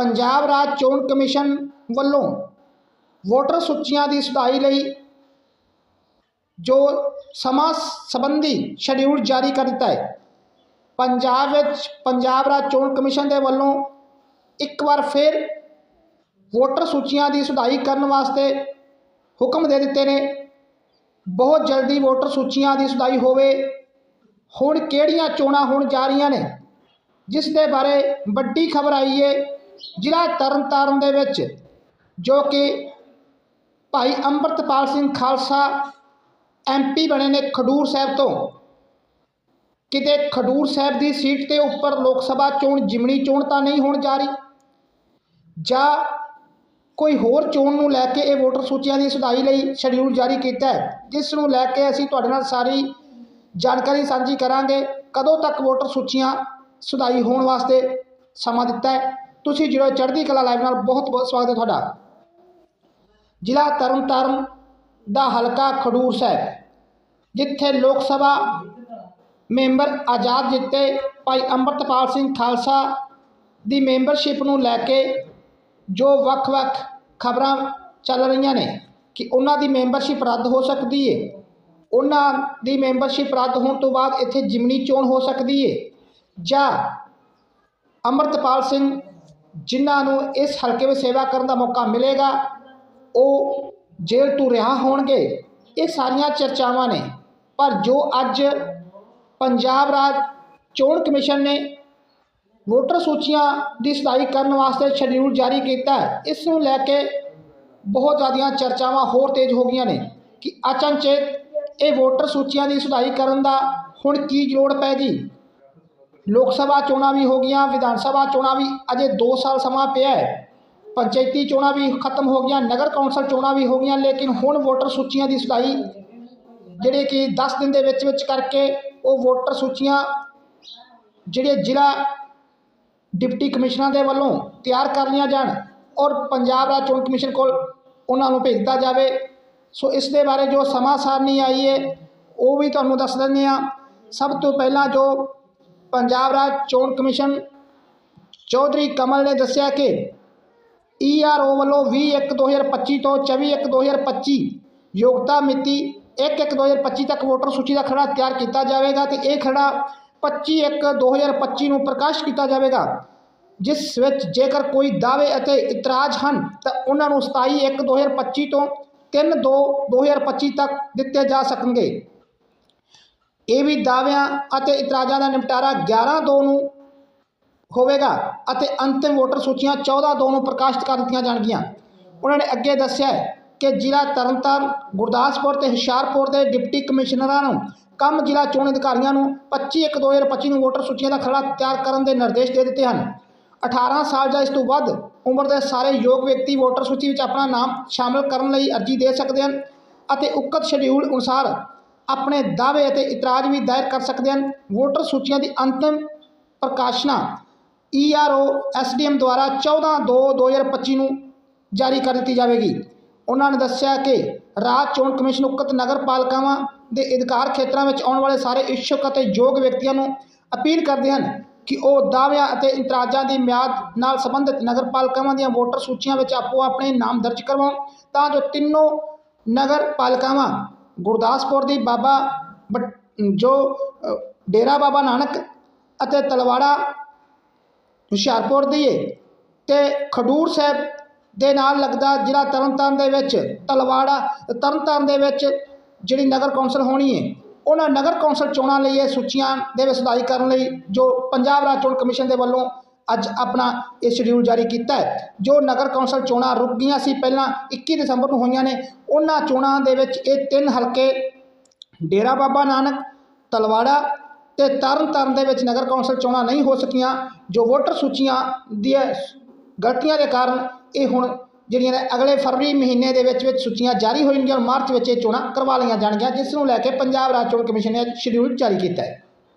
ਪੰਜਾਬ ਰਾਜ ਚੋਣ ਕਮਿਸ਼ਨ ਵੱਲੋਂ ਵੋਟਰ ਸੂਚੀਆਂ ਦੀ ਸੁਧਾਈ ਲਈ ਜੋ ਸਮਾਂ ਸੰਬੰਧੀ ਸ਼ਡਿਊਲ ਜਾਰੀ ਕਰ ਦਿੱਤਾ ਹੈ, ਪੰਜਾਬ ਵਿੱਚ ਪੰਜਾਬ ਰਾਜ ਚੋਣ ਕਮਿਸ਼ਨ ਦੇ ਵੱਲੋਂ ਇੱਕ ਵਾਰ ਫਿਰ ਵੋਟਰ ਸੂਚੀਆਂ ਦੀ ਸੁਧਾਈ ਕਰਨ ਵਾਸਤੇ ਹੁਕਮ ਦੇ ਦਿੱਤੇ ਨੇ। ਬਹੁਤ ਜਲਦੀ ਵੋਟਰ ਸੂਚੀਆਂ ਦੀ ਸੁਧਾਈ ਹੋਵੇ। ਹੁਣ ਕਿਹੜੀਆਂ ਚੋਣਾਂ ਹੋਣ ਜਾ ਰਹੀਆਂ ਨੇ, ਜਿਸ ਦੇ ਬਾਰੇ ਵੱਡੀ ਖਬਰ ਆਈ ਹੈ ਜ਼ਿਲ੍ਹਾ ਤਰਨਤਾਰਨ ਦੇ ਵਿੱਚ, ਜੋ ਕਿ ਭਾਈ ਅੰਮ੍ਰਿਤਪਾਲ ਸਿੰਘ ਖਾਲਸਾ ਐਮਪੀ ਬਣੇ ਨੇ ਖਡੂਰ ਸਾਹਿਬ ਤੋਂ। ਕਿਤੇ ਖਡੂਰ ਸਾਹਿਬ ਦੀ ਸੀਟ ਤੇ ਉੱਪਰ ਲੋਕ ਸਭਾ ਚੋਣ, ਜਿਮਣੀ ਚੋਣ ਤਾਂ ਨਹੀਂ ਹੋਣ ਜਾ ਰਹੀ। ਜਾਂ ਕੋਈ ਹੋਰ ਚੋਣ ਨੂੰ ਲੈ ਕੇ ਇਹ ਵੋਟਰ ਸੂਚੀਆਂ ਦੀ ਸੁਧਾਈ ਲਈ ਸ਼ਡਿਊਲ ਜਾਰੀ ਕੀਤਾ ਹੈ, ਜਿਸ ਨੂੰ ਲੈ ਕੇ ਅਸੀਂ ਤੁਹਾਡੇ ਨਾਲ ਸਾਰੀ ਜਾਣਕਾਰੀ ਸਾਂਝੀ ਕਰਾਂਗੇ। ਕਦੋਂ ਤੱਕ ਵੋਟਰ ਸੂਚੀਆਂ ਸੁਧਾਈ ਹੋਣ ਵਾਸਤੇ ਸਮਾਂ ਦਿੱਤਾ ਹੈ? ਤੁਸੀਂ ਜਿਹੜੇ ਚੜ੍ਹਦੀ ਕਲਾ ਲਾਈਵ ਨਾਲ ਬਹੁਤ ਬਹੁਤ ਸਵਾਗਤ ਹੈ ਤੁਹਾਡਾ। ਜ਼ਿਲ੍ਹਾ ਤਰਨਤਾਰਨ ਦਾ ਹਲਕਾ ਖਡੂਰ ਸਾਹਿਬ, ਜਿੱਥੇ ਲੋਕ ਸਭਾ ਮੈਂਬਰ ਆਜ਼ਾਦ ਜਿੱਤੇ ਭਾਈ ਅੰਮ੍ਰਿਤਪਾਲ ਸਿੰਘ ਖਾਲਸਾ ਦੀ ਮੈਂਬਰਸ਼ਿਪ ਨੂੰ ਲੈ ਕੇ ਜੋ ਵੱਖ-ਵੱਖ ਖਬਰਾਂ ਚੱਲ ਰਹੀਆਂ ਨੇ ਕਿ ਉਹਨਾਂ ਦੀ ਮੈਂਬਰਸ਼ਿਪ ਰੱਦ ਹੋ ਸਕਦੀ ਏ। ਉਹਨਾਂ ਦੀ ਮੈਂਬਰਸ਼ਿਪ ਰੱਦ ਹੋਣ ਤੋਂ ਬਾਅਦ ਇੱਥੇ ਜਿਮਨੀ ਚੋਣ ਹੋ ਸਕਦੀ ਏ ਜਾਂ ਅੰਮ੍ਰਿਤਪਾਲ ਸਿੰਘ ਜਿਨ੍ਹਾਂ ਨੂੰ ਇਸ ਹਲਕੇ ਵਿੱਚ ਸੇਵਾ ਕਰਨ ਦਾ ਮੌਕਾ ਮਿਲੇਗਾ, ਉਹ ਜੇਲ੍ਹ ਤੋਂ ਰਿਹਾ ਹੋਣਗੇ। ਇਹ ਸਾਰੀਆਂ ਚਰਚਾਵਾਂ ਨੇ, ਪਰ ਜੋ ਅੱਜ ਪੰਜਾਬ ਰਾਜ ਚੋਣ ਕਮਿਸ਼ਨ ਨੇ ਵੋਟਰ ਸੂਚੀਆਂ ਦੀ ਸੁਧਾਈ ਕਰਨ ਵਾਸਤੇ ਸ਼ਡਿਊਲ ਜਾਰੀ ਕੀਤਾ ਇਸ ਨੂੰ ਲੈ ਕੇ ਬਹੁਤ ਜ਼ਿਆਦੀਆਂ ਚਰਚਾਵਾਂ ਹੋਰ ਤੇਜ਼ ਹੋ ਗਈਆਂ ਨੇ ਕਿ ਅਚਨਚੇਤ ਇਹ ਵੋਟਰ ਸੂਚੀਆਂ ਦੀ ਸੁਧਾਈ ਕਰਨ ਦਾ ਹੁਣ ਕੀ ਲੋੜ ਪੈ ਗਈ। ਲੋਕ ਸਭਾ ਚੋਣਾਂ ਵੀ ਹੋ ਗਈਆਂ, ਵਿਧਾਨ ਸਭਾ ਚੋਣਾਂ ਵੀ ਅਜੇ 2 ਸਾਲ ਸਮਾਂ ਪਿਆ ਹੈ। ਪੰਚਾਇਤੀ ਚੋਣਾਂ ਵੀ ਖਤਮ ਹੋ ਗਈਆਂ, ਨਗਰ ਕੌਂਸਲ ਚੋਣਾਂ ਵੀ ਹੋ ਗਈਆਂ, ਲੇਕਿਨ ਹੁਣ ਵੋਟਰ ਸੂਚੀਆਂ ਦੀ ਸੁਧਾਈ, ਜਿਹੜੇ ਕਿ 10 ਦਿਨ ਦੇ ਵਿੱਚ ਵਿੱਚ ਕਰਕੇ ਉਹ ਵੋਟਰ ਸੂਚੀਆਂ ਜਿਹੜੇ ਜ਼ਿਲ੍ਹਾ ਡਿਪਟੀ ਕਮਿਸ਼ਨਰਾਂ ਦੇ ਵੱਲੋਂ ਤਿਆਰ ਕਰ ਲਈਆਂ ਜਾਣ ਔਰ ਪੰਜਾਬ ਰਾਜ ਚੋਣ ਕਮਿਸ਼ਨ ਕੋਲ ਉਹਨਾਂ ਨੂੰ ਭੇਜਦਾ ਜਾਵੇ। ਸੋ ਇਸ ਦੇ ਬਾਰੇ ਜੋ ਸਮਾਂ ਸਾਰਨੀ ਆਈ ਹੈ ਉਹ ਵੀ ਤੁਹਾਨੂੰ ਦੱਸ ਦਿੰਦੇ ਹਾਂ। ਸਭ ਤੋਂ ਪਹਿਲਾਂ ਜੋ ਪੰਜਾਬ ਰਾਜ ਚੋਣ ਕਮਿਸ਼ਨ ਚੌਧਰੀ ਕਮਲ ਨੇ ਦੱਸਿਆ ਕਿ ਈਆਰਓ ਵੱਲੋਂ 21/1/2025 ਤੋਂ 24/1/2025 ਯੋਗਤਾ ਮਿਤੀ 1/1/2025 ਤੱਕ ਵੋਟਰ ਸੂਚੀ ਦਾ ਖਰੜਾ ਤਿਆਰ ਕੀਤਾ ਜਾਵੇਗਾ ਤੇ ਇਹ ਖਰੜਾ 25/1/2025 ਨੂੰ ਪ੍ਰਕਾਸ਼ ਕੀਤਾ ਜਾਵੇਗਾ, ਜਿਸ ਵਿੱਚ ਜੇਕਰ ਕੋਈ ਦਾਅਵੇ ਅਤੇ ਇਤਰਾਜ਼ ਹਨ, ਤਾਂ ਉਹਨਾਂ ਨੂੰ 27/1/2025 ਤੋਂ 3/2/2025 ਤੱਕ ਦਿੱਤੇ ਜਾ ਸਕਣਗੇ। ਇਹ ਵੀ ਦਾਅਵਿਆਂ ਅਤੇ ਇਤਰਾਜ਼ਾਂ ਦਾ ਨਿਪਟਾਰਾ 11/2 ਨੂੰ ਹੋਵੇਗਾ ਅਤੇ ਅੰਤਿਮ ਵੋਟਰ ਸੂਚੀਆਂ 14/2 ਨੂੰ ਪ੍ਰਕਾਸ਼ਿਤ ਕਰ ਦਿੱਤੀਆਂ ਜਾਣਗੀਆਂ। ਉਹਨਾਂ ਨੇ ਅੱਗੇ ਦੱਸਿਆ ਕਿ ਜ਼ਿਲ੍ਹਾ ਤਰਨਤਾਰਨ, ਗੁਰਦਾਸਪੁਰ ਤੇ ਹੁਸ਼ਿਆਰਪੁਰ ਦੇ ਡਿਪਟੀ ਕਮਿਸ਼ਨਰਾਂ ਨੂੰ ਕੰਮ ਜ਼ਿਲ੍ਹਾ ਚੋਣ ਅਧਿਕਾਰੀਆਂ ਨੂੰ 25/1/2025 ਨੂੰ ਵੋਟਰ ਸੂਚੀਆਂ ਦਾ ਖਰੜਾ ਤਿਆਰ ਕਰਨ ਦੇ ਨਿਰਦੇਸ਼ ਦੇ ਦਿੱਤੇ ਹਨ। 18 ਸਾਲ ਜਾਂ ਇਸ ਤੋਂ ਵੱਧ ਉਮਰ ਦੇ ਸਾਰੇ ਯੋਗ ਵਿਅਕਤੀ ਵੋਟਰ ਸੂਚੀ ਵਿੱਚ ਆਪਣਾ ਨਾਮ ਸ਼ਾਮਲ ਕਰਨ ਲਈ ਅਰਜ਼ੀ ਦੇ ਸਕਦੇ ਹਨ ਅਤੇ ਉਕਤ ਸ਼ਡਿਊਲ ਅਨੁਸਾਰ ਆਪਣੇ ਦਾਅਵੇ ਅਤੇ ਇਤਰਾਜ਼ ਵੀ ਦਾਇਰ ਕਰ ਸਕਦੇ ਹਨ। ਵੋਟਰ ਸੂਚੀਆਂ ਦੀ ਅੰਤਿਮ ਪ੍ਰਕਾਸ਼ਨਾ ਈਆਰਓ ਐਸਡੀਐਮ ਦੁਆਰਾ 14/2/2025 ਨੂੰ ਜਾਰੀ ਕਰ ਦਿੱਤੀ ਜਾਵੇਗੀ। ਉਹਨਾਂ ਨੇ ਦੱਸਿਆ ਕਿ ਰਾਜ ਚੋਣ ਕਮਿਸ਼ਨ ਉਕਤ ਨਗਰ ਪਾਲਿਕਾਵਾਂ ਦੇ ਅਧਿਕਾਰ ਖੇਤਰਾਂ ਵਿੱਚ ਆਉਣ ਵਾਲੇ ਸਾਰੇ ਇੱਛੁਕ ਅਤੇ ਯੋਗ ਵਿਅਕਤੀਆਂ ਨੂੰ ਅਪੀਲ ਕਰਦੇ ਹਨ ਕਿ ਉਹ ਦਾਅਵਿਆਂ ਅਤੇ ਇਤਰਾਜ਼ਾਂ ਦੀ ਮਿਆਦ ਨਾਲ ਸੰਬੰਧਿਤ ਨਗਰ ਪਾਲਿਕਾਵਾਂ ਦੀਆਂ ਵੋਟਰ ਸੂਚੀਆਂ ਵਿੱਚ ਆਪੋ ਆਪਣੇ ਨਾਮ ਦਰਜ ਕਰਵਾਉਣ ਤਾਂ ਜੋ ਤਿੰਨੋਂ ਨਗਰ ਪਾਲਿਕਾਵਾਂ ਗੁਰਦਾਸਪੁਰ ਦੀ ਬਾਬਾ ਬਟ ਜੋ ਡੇਰਾ ਬਾਬਾ ਨਾਨਕ ਅਤੇ ਤਲਵਾੜਾ ਹੁਸ਼ਿਆਰਪੁਰ ਦੀ ਹੈ ਤੇ ਖਡੂਰ ਸਾਹਿਬ ਦੇ ਨਾਲ ਲੱਗਦਾ ਜ਼ਿਲ੍ਹਾ ਤਰਨਤਾਰਨ ਦੇ ਵਿੱਚ, ਤਲਵਾੜਾ, ਤਰਨਤਾਰਨ ਦੇ ਵਿੱਚ ਜਿਹੜੀ ਨਗਰ ਕੌਂਸਲ ਹੋਣੀ ਹੈ ਉਹਨਾਂ ਨਗਰ ਕੌਂਸਲ ਚੋਣਾਂ ਲਈ ਇਹ ਸੂਚੀਆਂ ਦੇ ਵਿੱਚ ਸੁਧਾਈ ਕਰਨ ਲਈ ਜੋ ਪੰਜਾਬ ਰਾਜ ਚੋਣ ਕਮਿਸ਼ਨ ਦੇ ਵੱਲੋਂ ਅੱਜ ਆਪਣਾ ਇਹ ਸ਼ਡਿਊਲ ਜਾਰੀ ਕੀਤਾ ਹੈ। ਜੋ ਨਗਰ ਕੌਂਸਲ ਚੋਣਾਂ ਰੁਕ ਗਈਆਂ ਸੀ, ਪਹਿਲਾਂ 21 ਦਸੰਬਰ ਨੂੰ ਹੋਈਆਂ ਨੇ, ਉਹਨਾਂ ਚੋਣਾਂ ਦੇ ਵਿੱਚ ਇਹ ਤਿੰਨ ਹਲਕੇ, ਡੇਰਾ ਬਾਬਾ ਨਾਨਕ, ਤਲਵਾੜਾ ਤੇ ਤਰਨਤਾਰਨ ਦੇ ਵਿੱਚ ਨਗਰ ਕੌਂਸਲ ਚੋਣਾਂ ਨਹੀਂ ਹੋ ਸਕੀਆਂ, ਜੋ ਵੋਟਰ ਸੂਚੀਆਂ ਦੀਆਂ ਗਲਤੀਆਂ ਦੇ ਕਾਰਨ ਇਹ ਹੁਣ ਜਿਹੜੀਆਂ ਨੇ ਅਗਲੇ ਫਰਵਰੀ ਮਹੀਨੇ ਦੇ ਵਿੱਚ ਵਿੱਚ ਸੂਚੀਆਂ ਜਾਰੀ ਹੋਣਗੀਆਂ ਔਰ ਮਾਰਚ ਵਿੱਚ ਇਹ ਚੋਣਾਂ ਕਰਵਾ ਲਈਆਂ ਜਾਣਗੀਆਂ, ਜਿਸ ਨੂੰ ਲੈ ਕੇ ਪੰਜਾਬ ਰਾਜ ਚੋਣ ਕਮਿਸ਼ਨ ਨੇ ਅੱਜ ਸ਼ਡਿਊਲ ਜਾਰੀ ਕੀਤਾ ਹੈ।